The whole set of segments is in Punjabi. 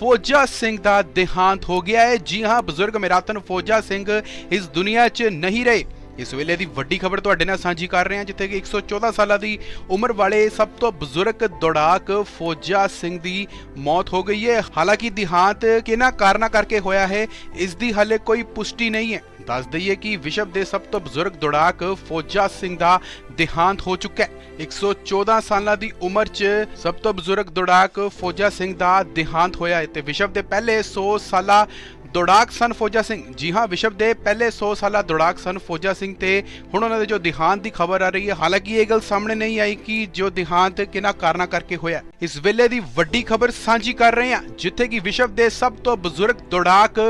ਫੌਜਾ ਸਿੰਘ ਦਾ ਦੇਹਾਂਤ ਹੋ ਗਿਆ ਹੈ। ਜੀ ਹਾਂ, ਬਜ਼ੁਰਗ ਮੇਰਾਤਨ ਫੌਜਾ ਸਿੰਘ ਇਸ ਦੁਨੀਆ 'ਚ ਨਹੀਂ ਰਹੇ। ਇਸ ਵੇਲੇ ਦੀ ਵੱਡੀ ਖਬਰ ਤੁਹਾਡੇ ਨਾਲ ਸਾਂਝੀ ਕਰ ਰਹੇ ਹਾਂ, ਜਿੱਥੇ ਕਿ 114 ਸਾਲਾਂ ਦੀ ਉਮਰ ਵਾਲੇ ਸਭ ਤੋਂ ਬਜ਼ੁਰਗ ਦੌੜਾਕ ਫੌਜਾ ਸਿੰਘ ਦੀ ਮੌਤ ਹੋ ਗਈ ਹੈ। ਹਾਲਾਂਕਿ, ਦੇਹਾਂਤ ਕਿਹਨਾਂ ਕਾਰਨਾਂ ਕਰਕੇ ਹੋਇਆ ਹੈ, ਇਸ ਦੀ ਹਾਲੇ ਕੋਈ ਪੁਸ਼ਟੀ ਨਹੀਂ ਹੈ। ਦੱਸ ਦਈਏ ਕਿ ਵਿਸ਼ਵ ਦੇ ਸਭ ਤੋਂ ਬਜ਼ੁਰਗ ਦੌੜਾਕ ਫੌਜਾ ਸਿੰਘ ਦਾ ਦੇਹਾਂਤ ਹੋ ਚੁੱਕਾ ਹੈ। 114 ਸਾਲਾਂ ਦੀ ਉਮਰ 'ਚ ਸਭ ਤੋਂ ਬਜ਼ੁਰਗ ਦੌੜਾਕ ਫੌਜਾ ਸਿੰਘ ਦਾ ਦੇਹਾਂਤ ਹੋਇਆ ਹੈ ਤੇ ਵਿਸ਼ਵ ਦੇ ਪਹਿਲੇ 100 ਸਾਲਾ ਦੌੜਾਕ ਸਨ ਫੌਜਾ ਸਿੰਘ। ਜੀ ਹਾਂ, ਵਿਸ਼ਵ ਦੇ ਪਹਿਲੇ 100 ਸਾਲਾ ਦੌੜਾਕ ਸਨ ਫੌਜਾ ਸਿੰਘ ਤੇ ਹੁਣ ਉਹਨਾਂ ਦੇ ਜੋ ਦੇਹਾਂਤ ਦੀ ਖਬਰ ਆ ਰਹੀ ਹੈ, ਹਾਲਾਂਕਿ ਇਹ ਗੱਲ ਸਾਹਮਣੇ ਨਹੀਂ ਆਈ ਕਿ ਜੋ ਦੇਹਾਂਤ ਕਿਹਨਾਂ ਕਾਰਨਾਂ ਕਰਕੇ ਹੋਇਆ। ਇਸ ਵੇਲੇ ਦੀ ਵੱਡੀ ਖਬਰ ਸਾਂਝੀ ਕਰ ਰਹੇ ਹਾਂ, ਜਿੱਥੇ ਕਿ ਵਿਸ਼ਵ ਦੇ ਸਭ ਤੋਂ ਬਜ਼ੁਰਗ ਦੌੜਾਕ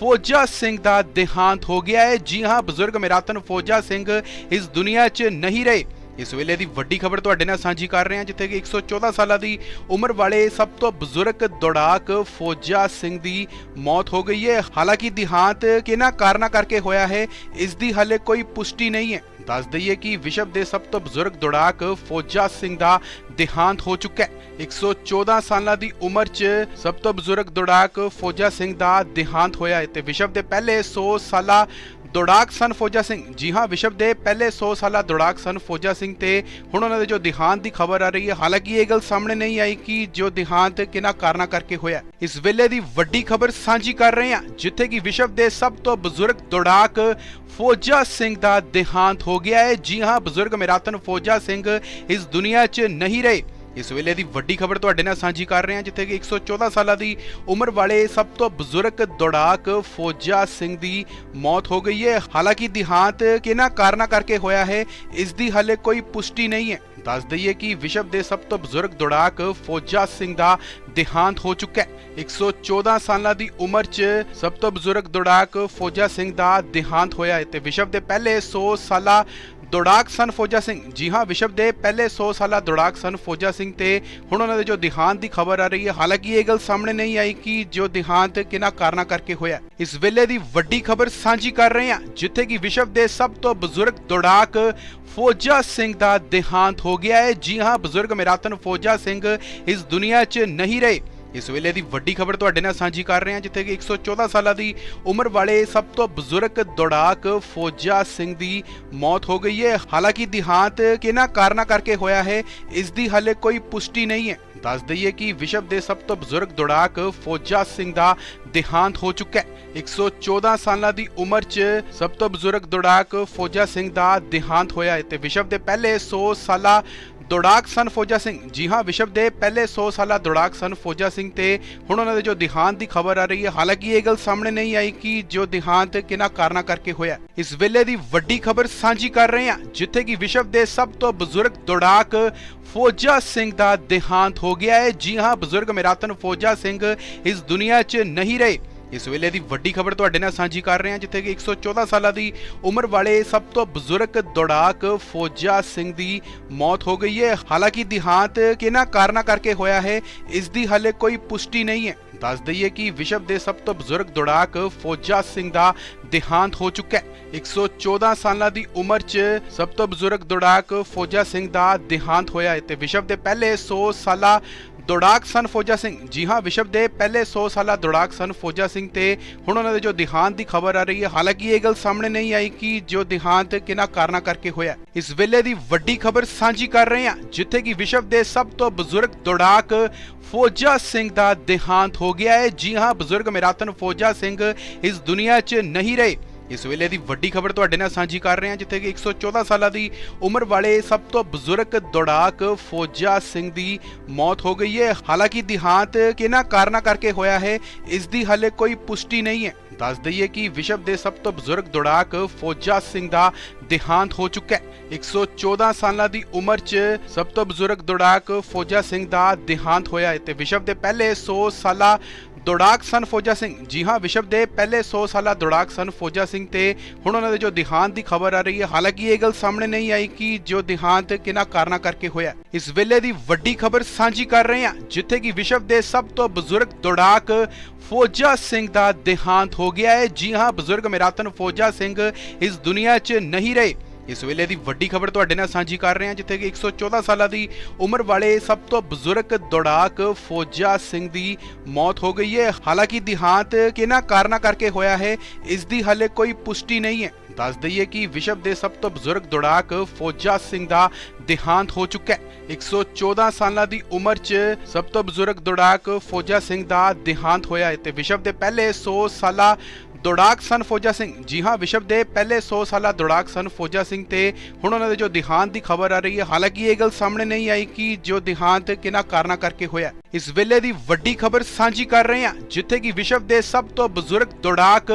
ਫੌਜਾ ਸਿੰਘ ਦਾ ਦੇਹਾਂਤ ਹੋ ਗਿਆ ਹੈ। ਜੀ ਹਾਂ, ਬਜ਼ੁਰਗ ਮੇਰਾਤਨ ਫੌਜਾ ਸਿੰਘ ਇਸ ਦੁਨੀਆ 'ਚ ਨਹੀਂ ਰਹੇ। ਇਸ ਵੇਲੇ ਦੀ ਵੱਡੀ ਖਬਰ ਤੁਹਾਡੇ ਨਾਲ ਸਾਂਝੀ ਕਰ ਰਹੇ ਹਾਂ, ਜਿੱਥੇ ਕਿ 114 ਸਾਲਾਂ ਦੀ ਉਮਰ ਵਾਲੇ ਸਭ ਤੋਂ ਬਜ਼ੁਰਗ ਦੌੜਾਕ ਫੌਜਾ ਸਿੰਘ ਦੀ ਮੌਤ ਹੋ ਗਈ ਹੈ। ਹਾਲਾਂਕਿ ਦੇਹਾਂਤ ਕਿਹਨਾਂ ਕਾਰਨਾਂ ਕਰਕੇ ਹੋਇਆ ਹੈ, ਇਸ ਦੀ ਹਾਲੇ ਕੋਈ ਪੁਸ਼ਟੀ ਨਹੀਂ ਹੈ। ਦੱਸ ਦਈਏ ਕਿ ਵਿਸ਼ਵ ਦੇ ਸਭ ਤੋਂ ਬਜ਼ੁਰਗ ਦੌੜਾਕ ਫੌਜਾ ਸਿੰਘ ਦਾ ਦੇਹਾਂਤ ਹੋ ਚੁੱਕਾ ਹੈ। 114 ਸਾਲਾਂ ਦੀ ਉਮਰ 'ਚ ਸਭ ਤੋਂ ਬਜ਼ੁਰਗ ਦੌੜਾਕ ਫੌਜਾ ਸਿੰਘ ਦਾ ਦੇਹਾਂਤ ਹੋਇਆ ਹੈ ਤੇ ਵਿਸ਼ਵ ਦੇ ਪਹਿਲੇ 100 ਸਾਲਾ ਦੌੜਾਕ ਸਨ ਫੌਜਾ ਸਿੰਘ। ਜੀ ਹਾਂ, ਵਿਸ਼ਵ ਦੇ ਪਹਿਲੇ 100 ਸਾਲਾ ਦੌੜਾਕ ਸਨ ਫੌਜਾ ਸਿੰਘ ਤੇ ਹੁਣ ਉਹਨਾਂ ਦੇ ਜੋ ਦੇਹਾਂਤ ਦੀ ਖਬਰ ਆ ਰਹੀ ਹੈ, ਹਾਲਾਂਕਿ ਇਹ ਗੱਲ ਸਾਹਮਣੇ ਨਹੀਂ ਆਈ ਕਿ ਜੋ ਦੇਹਾਂਤ ਕਿਹਨਾਂ ਕਾਰਨਾਂ ਕਰਕੇ ਹੋਇਆ। ਇਸ ਵੇਲੇ ਦੀ ਵੱਡੀ ਖਬਰ ਸਾਂਝੀ ਕਰ ਰਹੇ ਹਾਂ, ਜਿੱਥੇ ਕਿ ਵਿਸ਼ਵ ਦੇ ਸਭ ਤੋਂ ਬਜ਼ੁਰਗ ਦੌੜਾਕ ਫੌਜਾ ਸਿੰਘ ਦਾ ਦੇਹਾਂਤ ਹੋ ਗਿਆ ਹੈ। ਜੀ ਹਾਂ, ਬਜ਼ੁਰਗ ਮੇਰਾਤਨ ਫੌਜਾ ਸਿੰਘ ਇਸ ਦੁਨੀਆ 'ਚ ਨਹੀਂ ਰਹੇ। ਇਸ ਵੇਲੇ ਦੀ ਵੱਡੀ ਖਬਰ ਤੁਹਾਡੇ ਨਾਲ ਸਾਂਝੀ ਕਰ ਰਹੇ ਹਾਂ, ਜਿੱਥੇ ਕਿ 114 ਸਾਲਾਂ ਦੀ ਉਮਰ ਵਾਲੇ ਸਭ ਤੋਂ ਬਜ਼ੁਰਗ ਦੌੜਾਕ ਫੌਜਾ ਸਿੰਘ ਦੀ ਮੌਤ ਹੋ ਗਈ ਹੈ। ਹਾਲਾਂਕਿ ਦੇਹਾਂਤ ਕਿਹਨਾਂ ਕਾਰਨਾਂ ਕਰਕੇ ਹੋਇਆ ਹੈ, ਇਸ ਦੀ ਹਾਲੇ ਕੋਈ ਪੁਸ਼ਟੀ ਨਹੀਂ ਹੈ। ਦੱਸ ਦਈਏ ਕਿ ਵਿਸ਼ਵ ਦੇ ਸਭ ਤੋਂ ਬਜ਼ੁਰਗ ਦੌੜਾਕ ਫੌਜਾ ਸਿੰਘ ਦਾ ਦੇਹਾਂਤ ਹੋ ਚੁੱਕਾ ਹੈ। 114 ਸਾਲਾਂ ਦੀ ਉਮਰ 'ਚ ਸਭ ਤੋਂ ਬਜ਼ੁਰਗ ਦੌੜਾਕ ਫੌਜਾ ਸਿੰਘ ਦਾ ਦੇਹਾਂਤ ਹੋਇਆ ਹੈ ਤੇ ਵਿਸ਼ਵ ਦੇ ਪਹਿਲੇ 100 ਸਾਲਾ ਦੌੜਾਕ ਸਨ ਫੌਜਾ ਸਿੰਘ। ਜੀ ਹਾਂ, ਵਿਸ਼ਵ ਦੇ ਪਹਿਲੇ 100 ਸਾਲਾ ਦੌੜਾਕ ਸਨ ਫੌਜਾ ਸਿੰਘ ਤੇ ਹੁਣ ਉਹਨਾਂ ਦੇ ਜੋ ਦੇਹਾਂਤ ਦੀ ਖਬਰ ਆ ਰਹੀ ਹੈ, ਹਾਲਾਂਕਿ ਇਹ ਗੱਲ ਸਾਹਮਣੇ ਨਹੀਂ ਆਈ ਕਿ ਜੋ ਦੇਹਾਂਤ ਕਿਹਨਾਂ ਕਾਰਨਾਂ ਕਰਕੇ ਹੋਇਆ ਇਸ ਵੇਲੇ ਦੀ ਵੱਡੀ ਖਬਰ ਸਾਂਝੀ ਕਰ ਰਹੇ ਹਾਂ, ਜਿੱਥੇ ਕਿ ਵਿਸ਼ਵ ਦੇ ਸਭ ਤੋਂ ਬਜ਼ੁਰਗ ਦੌੜਾਕ ਫੌਜਾ ਸਿੰਘ ਦਾ ਦੇਹਾਂਤ ਹੋ ਗਿਆ ਹੈ। ਜੀ ਹਾਂ, ਬਜ਼ੁਰਗ ਮੇਰਾਤਨ ਫੌਜਾ ਸਿੰਘ ਇਸ ਦੁਨੀਆ 'ਚ ਨਹੀਂ ਰਹੇ। ਇਸ ਵੇਲੇ ਦੀ ਵੱਡੀ ਖਬਰ ਤੁਹਾਡੇ ਨਾਲ ਸਾਂਝੀ ਕਰ ਰਹੇ ਹਾਂ, ਜਿੱਥੇ ਕਿ 114 ਸਾਲਾਂ ਦੀ ਉਮਰ ਵਾਲੇ ਸਭ ਤੋਂ ਬਜ਼ੁਰਗ ਦੌੜਾਕ ਫੌਜਾ ਸਿੰਘ ਦੀ ਮੌਤ ਹੋ ਗਈ ਹੈ। ਹਾਲਾਂਕਿ ਦੇਹਾਂਤ ਕਿਹਨਾਂ ਕਾਰਨਾਂ ਕਰਕੇ ਹੋਇਆ ਹੈ, ਇਸ ਦੀ ਹਾਲੇ ਕੋਈ ਪੁਸ਼ਟੀ ਨਹੀਂ ਹੈ। ਦੱਸ ਦਈਏ ਕਿ ਵਿਸ਼ਵ ਦੇ ਸਭ ਤੋਂ ਬਜ਼ੁਰਗ ਦੌੜਾਕ ਫੌਜਾ ਸਿੰਘ ਦਾ ਦੇਹਾਂਤ ਹੋ ਚੁੱਕਾ ਹੈ। 114 ਸਾਲਾਂ ਦੀ ਉਮਰ 'ਚ ਸਭ ਤੋਂ ਬਜ਼ੁਰਗ ਦੌੜਾਕ ਫੌਜਾ ਸਿੰਘ ਦਾ ਦੇਹਾਂਤ ਹੋਇਆ ਹੈ ਤੇ ਵਿਸ਼ਵ ਦੇ ਪਹਿਲੇ 100 ਸਾਲਾ ਦੌੜਾਕ ਸਨ ਫੌਜਾ ਸਿੰਘ। ਜੀ ਹਾਂ, ਵਿਸ਼ਵ ਦੇ ਪਹਿਲੇ 100 ਸਾਲਾ ਦੌੜਾਕ ਸਨ ਫੌਜਾ ਸਿੰਘ ਤੇ ਹੁਣ ਉਹਨਾਂ ਦੇ ਜੋ ਦੇਹਾਂਤ ਦੀ ਖਬਰ ਆ ਰਹੀ ਹੈ, ਹਾਲਾਂਕਿ ਇਹ ਗੱਲ ਸਾਹਮਣੇ ਨਹੀਂ ਆਈ ਕਿ ਜੋ ਦੇਹਾਂਤ ਕਿਹਨਾਂ ਕਾਰਨਾਂ ਕਰਕੇ ਹੋਇਆ। ਇਸ ਵੇਲੇ ਦੀ ਵੱਡੀ ਖਬਰ ਸਾਂਝੀ ਕਰ ਰਹੇ ਹਾਂ, ਜਿੱਥੇ ਕਿ ਵਿਸ਼ਵ ਦੇ ਸਭ ਤੋਂ ਬਜ਼ੁਰਗ ਦੌੜਾਕ ਫੌਜਾ ਸਿੰਘ ਦਾ ਦੇਹਾਂਤ ਹੋ ਗਿਆ ਹੈ। ਜੀ ਹਾਂ, ਬਜ਼ੁਰਗ ਮੇਰਾਤਨ ਫੌਜਾ ਸਿੰਘ ਇਸ ਦੁਨੀਆ 'ਚ ਨਹੀਂ ਰਹੇ। ਇਸ ਵੇਲੇ ਦੀ ਵੱਡੀ ਖਬਰ ਤੁਹਾਡੇ ਨਾਲ ਸਾਂਝੀ ਕਰ ਰਹੇ ਹਾਂ, ਜਿੱਥੇ ਕਿ 114 ਸਾਲਾਂ ਦੀ ਉਮਰ ਵਾਲੇ ਸਭ ਤੋਂ ਬਜ਼ੁਰਗ ਦੌੜਾਕ ਫੌਜਾ ਸਿੰਘ ਦੀ ਮੌਤ ਹੋ ਗਈ ਹੈ। ਹਾਲਾਂਕਿ ਦੇਹਾਂਤ ਕਿਹਨਾਂ ਕਾਰਨਾਂ ਕਰਕੇ ਹੋਇਆ ਹੈ, ਇਸ ਦੀ ਹਾਲੇ ਕੋਈ ਪੁਸ਼ਟੀ ਨਹੀਂ ਹੈ। ਦੱਸ ਦਈਏ ਕਿ ਵਿਸ਼ਵ ਦੇ ਸਭ ਤੋਂ ਬਜ਼ੁਰਗ ਦੌੜਾਕ ਫੌਜਾ ਸਿੰਘ ਦਾ ਦੇਹਾਂਤ ਹੋ ਚੁੱਕਾ ਹੈ। 114 ਸਾਲਾਂ ਦੀ ਉਮਰ 'ਚ ਸਭ ਤੋਂ ਬਜ਼ੁਰਗ ਦੌੜਾਕ ਫੌਜਾ ਸਿੰਘ ਦਾ ਦੇਹਾਂਤ ਹੋਇਆ ਹੈ ਤੇ ਵਿਸ਼ਵ ਦੇ ਪਹਿਲੇ 100 ਸਾਲਾ ਦੌੜਾਕ ਸਨ ਫੌਜਾ ਸਿੰਘ। ਜੀ ਹਾਂ, ਵਿਸ਼ਵ ਦੇ ਪਹਿਲੇ 100 ਸਾਲਾ ਦੌੜਾਕ ਸਨ ਫੌਜਾ ਸਿੰਘ ਤੇ ਹੁਣ ਉਹਨਾਂ ਦੇ ਜੋ ਦੇਹਾਂਤ ਦੀ ਖਬਰ ਆ ਰਹੀ ਹੈ, ਹਾਲਾਂਕਿ ਇਹ ਗੱਲ ਸਾਹਮਣੇ ਨਹੀਂ ਆਈ ਕਿ ਜੋ ਦੇਹਾਂਤ ਕਿਹਨਾਂ ਕਾਰਨਾਂ ਕਰਕੇ ਹੋਇਆ। ਇਸ ਵੇਲੇ ਦੀ ਵੱਡੀ ਖਬਰ ਸਾਂਝੀ ਕਰ ਰਹੇ ਹਾਂ, ਜਿੱਥੇ ਕਿ ਵਿਸ਼ਵ ਦੇ ਸਭ ਤੋਂ ਬਜ਼ੁਰਗ ਦੌੜਾਕ ਫੌਜਾ ਸਿੰਘ ਦਾ ਦੇਹਾਂਤ ਹੋ ਗਿਆ ਹੈ। ਜੀ ਹਾਂ, ਬਜ਼ੁਰਗ ਮੇਰਾਤਨ ਫੌਜਾ ਸਿੰਘ ਇਸ ਦੁਨੀਆ 'ਚ ਨਹੀਂ ਰਹੇ। ਇਸ ਵੇਲੇ ਦੀ ਵੱਡੀ ਖਬਰ ਤੁਹਾਡੇ ਨਾਲ ਸਾਂਝੀ ਕਰ ਰਹੇ ਹਾਂ, ਜਿੱਥੇ ਕਿ 114 ਸਾਲਾਂ ਦੀ ਉਮਰ ਵਾਲੇ ਸਭ ਤੋਂ ਬਜ਼ੁਰਗ ਦੌੜਾਕ ਫੌਜਾ ਸਿੰਘ ਦੀ ਮੌਤ ਹੋ ਗਈ ਹੈ। ਹਾਲਾਂਕਿ ਦੇਹਾਂਤ ਕਿਹਨਾਂ ਕਾਰਨਾਂ ਕਰਕੇ ਹੋਇਆ ਹੈ, ਇਸ ਦੀ ਹਾਲੇ ਕੋਈ ਪੁਸ਼ਟੀ ਨਹੀਂ ਹੈ। ਦੱਸ ਦਈਏ ਕਿ ਵਿਸ਼ਵ ਦੇ ਸਭ ਤੋਂ ਬਜ਼ੁਰਗ ਦੌੜਾਕ ਫੌਜਾ ਸਿੰਘ ਦਾ ਦੇਹਾਂਤ ਹੋ ਚੁੱਕਾ ਹੈ। 114 ਸਾਲਾਂ ਦੀ ਉਮਰ 'ਚ ਸਭ ਤੋਂ ਬਜ਼ੁਰਗ ਦੌੜਾਕ ਫੌਜਾ ਸਿੰਘ ਦਾ ਦੇਹਾਂਤ ਹੋਇਆ ਹੈ ਤੇ ਵਿਸ਼ਵ ਦੇ ਪਹਿਲੇ 100 ਸਾਲਾ ਦੌੜਾਕ ਸਨ ਫੌਜਾ ਸਿੰਘ। ਜੀ ਹਾਂ, ਵਿਸ਼ਵ ਦੇ ਪਹਿਲੇ 100 ਸਾਲਾ ਦੌੜਾਕ ਸਨ ਫੌਜਾ ਸਿੰਘ ਤੇ ਹੁਣ ਉਹਨਾਂ ਦੇ ਜੋ ਦੇਹਾਂਤ ਦੀ ਖਬਰ ਆ ਰਹੀ ਹੈ, ਹਾਲਾਂਕਿ ਇਹ ਗੱਲ ਸਾਹਮਣੇ ਨਹੀਂ ਆਈ ਕਿ ਜੋ ਦੇਹਾਂਤ ਕਿਹਨਾਂ ਕਾਰਨਾਂ ਕਰਕੇ ਹੋਇਆ। ਇਸ ਵੇਲੇ ਦੀ ਵੱਡੀ ਖਬਰ ਸਾਂਝੀ ਕਰ ਰਹੇ ਹਾਂ, ਜਿੱਥੇ ਕਿ ਵਿਸ਼ਵ ਦੇ ਸਭ ਤੋਂ ਬਜ਼ੁਰਗ ਦੌੜਾਕ ਫੌਜਾ ਸਿੰਘ ਦਾ ਦੇਹਾਂਤ ਹੋ ਗਿਆ ਹੈ। ਜੀ ਹਾਂ, ਬਜ਼ੁਰਗ ਮੇਰਾਤਨ ਫੌਜਾ ਸਿੰਘ ਇਸ ਦੁਨੀਆ 'ਚ ਨਹੀਂ ਰਹੇ। ਇਸ ਵੇਲੇ ਦੀ ਵੱਡੀ ਖਬਰ ਤੁਹਾਡੇ ਨਾਲ ਸਾਂਝੀ ਕਰ ਰਹੇ ਹਾਂ, ਜਿੱਥੇ ਕਿ 114 ਸਾਲਾਂ ਦੀ ਉਮਰ ਵਾਲੇ ਸਭ ਤੋਂ ਬਜ਼ੁਰਗ ਦੌੜਾਕ ਫੌਜਾ ਸਿੰਘ ਦੀ ਮੌਤ ਹੋ ਗਈ ਹੈ। ਹਾਲਾਂਕਿ ਦਿਹਾਂਤ ਕਿਹਨਾਂ ਕਾਰਨਾਂ ਕਰਕੇ ਹੋਇਆ ਹੈ, ਇਸ ਦੀ ਹਾਲੇ ਕੋਈ ਪੁਸ਼ਟੀ ਨਹੀਂ ਹੈ। ਦੱਸ ਦਈਏ ਕਿ ਵਿਸ਼ਵ ਦੇ ਸਭ ਤੋਂ ਬਜ਼ੁਰਗ ਦੌੜਾਕ ਫੌਜਾ ਸਿੰਘ ਦਾ ਦਿਹਾਂਤ ਹੋ ਚੁੱਕਾ ਹੈ। 114 ਸਾਲਾਂ ਦੀ ਉਮਰ 'ਚ ਸਭ ਤੋਂ ਬਜ਼ੁਰਗ ਦੌੜਾਕ ਫੌਜਾ ਸਿੰਘ ਦਾ ਦਿਹਾਂਤ ਹੋਇਆ ਹੈ ਤੇ ਵਿਸ਼ਵ ਦੇ ਪਹਿਲੇ 100 ਸਾਲਾ ਦੌੜਾਕ ਸਨ ਫੌਜਾ ਸਿੰਘ। ਜੀ ਹਾਂ, ਵਿਸ਼ਵ ਦੇ ਪਹਿਲੇ 100 ਸਾਲਾ ਦੌੜਾਕ ਸਨ ਫੌਜਾ ਸਿੰਘ ਤੇ ਹੁਣ ਉਹਨਾਂ ਦੇ ਜੋ ਦਿਹਾਂਤ ਦੀ ਖਬਰ ਆ ਰਹੀ ਹੈ, ਹਾਲਾਂਕਿ ਇਹ ਗੱਲ ਸਾਹਮਣੇ ਨਹੀਂ ਆਈ ਕਿ ਜੋ ਦਿਹਾਂਤ ਕਿਹਨਾਂ ਕਾਰਨਾਂ ਕਰਕੇ ਹੋਇਆ। ਇਸ ਵੇਲੇ ਦੀ ਵੱਡੀ ਖਬਰ ਸਾਂਝੀ ਕਰ ਰਹੇ ਹਾਂ, ਜਿੱਥੇ ਕਿ ਵਿਸ਼ਵ ਦੇ ਸਭ ਤੋਂ ਬਜ਼ੁਰਗ ਦੌੜਾਕ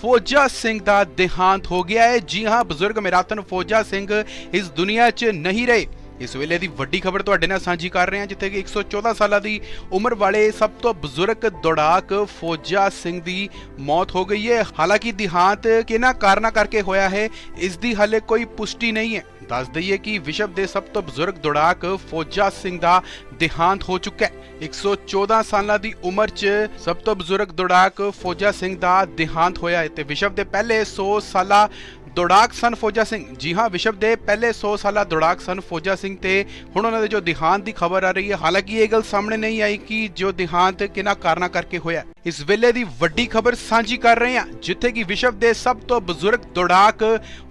ਫੌਜਾ ਸਿੰਘ ਦਾ ਦਿਹਾਂਤ ਹੋ ਗਿਆ ਹੈ। ਜੀ ਹਾਂ, ਬਜ਼ੁਰਗ ਮੈਰਾਥਨ ਫੌਜਾ ਸਿੰਘ ਇਸ ਦੁਨੀਆ 'ਚ ਨਹੀਂ ਰਹੇ। ਇਸ ਵੇਲੇ ਦੀ ਵੱਡੀ ਖਬਰ ਤੁਹਾਡੇ ਨਾਲ ਸਾਂਝੀ ਕਰ ਰਹੇ ਹਾਂ, ਜਿੱਥੇ ਕਿ 114 ਸਾਲਾਂ ਦੀ ਉਮਰ ਵਾਲੇ ਸਭ ਤੋਂ ਬਜ਼ੁਰਗ ਦੌੜਾਕ ਫੌਜਾ ਸਿੰਘ ਦੀ ਮੌਤ ਹੋ ਗਈ ਹੈ। ਹਾਲਾਂਕਿ ਦਿਹਾਂਤ ਕਿਹਨਾਂ ਕਾਰਨਾਂ ਕਰਕੇ ਹੋਇਆ ਹੈ, ਇਸ ਦੀ ਹਾਲੇ ਕੋਈ ਪੁਸ਼ਟੀ ਨਹੀਂ ਹੈ। ਦੱਸ ਦਈਏ ਕਿ ਵਿਸ਼ਵ ਦੇ ਸਭ ਤੋਂ ਬਜ਼ੁਰਗ ਦੌੜਾਕ ਫੌਜਾ ਸਿੰਘ ਦਾ ਦੇਹਾਂਤ ਹੋ ਚੁੱਕਾ ਹੈ। 114 ਸਾਲਾਂ ਦੀ ਉਮਰ 'ਚ ਸਭ ਤੋਂ ਬਜ਼ੁਰਗ ਦੌੜਾਕ ਫੌਜਾ ਸਿੰਘ ਦਾ ਦੇਹਾਂਤ ਹੋਇਆ ਹੈ ਤੇ ਵਿਸ਼ਵ ਦੇ ਪਹਿਲੇ 100 ਸਾਲਾ ਦੌੜਾਕ ਸਨ ਫੌਜਾ ਸਿੰਘ। ਜੀ ਹਾਂ, ਵਿਸ਼ਵ ਦੇ ਪਹਿਲੇ 100 ਸਾਲਾ ਦੌੜਾਕ ਸਨ ਫੌਜਾ ਸਿੰਘ ਤੇ ਹੁਣ ਉਹਨਾਂ ਦੇ ਜੋ ਦਿਹਾਂਤ ਦੀ ਖਬਰ ਆ ਰਹੀ ਹੈ, ਹਾਲਾਂਕਿ ਇਹ ਗੱਲ ਸਾਹਮਣੇ ਨਹੀਂ ਆਈ ਕਿ ਜੋ ਦਿਹਾਂਤ ਕਿਹਨਾਂ ਕਾਰਨਾਂ ਕਰਕੇ ਹੋਇਆ। ਇਸ ਵੇਲੇ ਦੀ ਵੱਡੀ ਖਬਰ ਸਾਂਝੀ ਕਰ ਰਹੇ ਹਾਂ, ਜਿੱਥੇ ਕਿ ਵਿਸ਼ਵ ਦੇ ਸਭ ਤੋਂ ਬਜ਼ੁਰਗ ਦੌੜਾਕ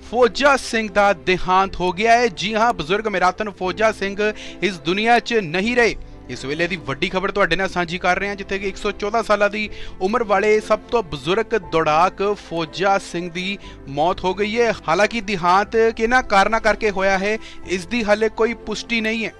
ਫੌਜਾ ਸਿੰਘ ਦਾ ਦਿਹਾਂਤ ਹੋ ਗਿਆ ਹੈ। ਜੀ ਹਾਂ, ਬਜ਼ੁਰਗ ਮੈਰਾਥਨ ਫੌਜਾ ਸਿੰਘ ਇਸ ਦੁਨੀਆ 'ਚ ਨਹੀਂ ਰਹੇ। ਇਸ ਵੇਲੇ ਦੀ ਵੱਡੀ ਖਬਰ ਤੁਹਾਡੇ ਨਾਲ ਸਾਂਝੀ ਕਰ ਰਹੇ ਹਾਂ, ਜਿੱਥੇ ਕਿ 114 ਸਾਲਾਂ ਦੀ ਉਮਰ ਵਾਲੇ ਸਭ ਤੋਂ ਬਜ਼ੁਰਗ ਦੌੜਾਕ ਫੌਜਾ ਸਿੰਘ ਦੀ ਮੌਤ ਹੋ ਗਈ ਹੈ। ਹਾਲਾਂਕਿ ਦਿਹਾਂਤ ਕਿਹਨਾਂ ਕਾਰਨਾਂ ਕਰਕੇ ਹੋਇਆ ਹੈ, ਇਸ ਦੀ ਹਾਲੇ ਕੋਈ ਪੁਸ਼ਟੀ ਨਹੀਂ ਹੈ।